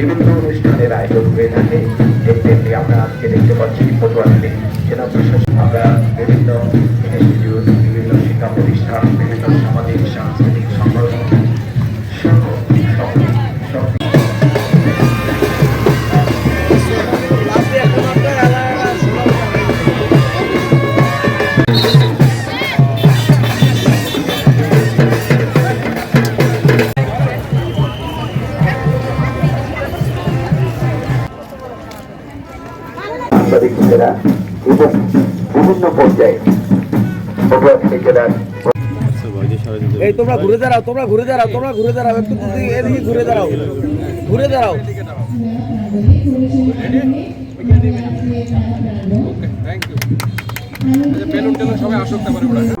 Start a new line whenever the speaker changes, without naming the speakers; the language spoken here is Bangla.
বিভিন্ন অনুষ্ঠানের আয়োজন হয়ে থাকে যে আমরা আজকে দেখতে পাচ্ছি পটুয়াখালী জেলা প্রশাসন, আমরা বিভিন্ন ইনস্টিটিউট বিভিন্ন শিক্ষা প্রতিষ্ঠান, বিভিন্ন সামাজিক সাংস্কৃতিক সাংবাদিক জেলা এবং বিভিন্ন পর্যায়ে পটুয়াখালী জেলার
এই তোমরা ঘুরে দাঁড়াও তোমরা ঘুরে দাঁড়াও তোমরা ঘুরে দাঁড়াও একটু এদিকে- ঘুরে দাঁড়াও। ঘুরে দাঁড়াও।
থ্যাংক ইউ সবাই আসুক পারে ওরা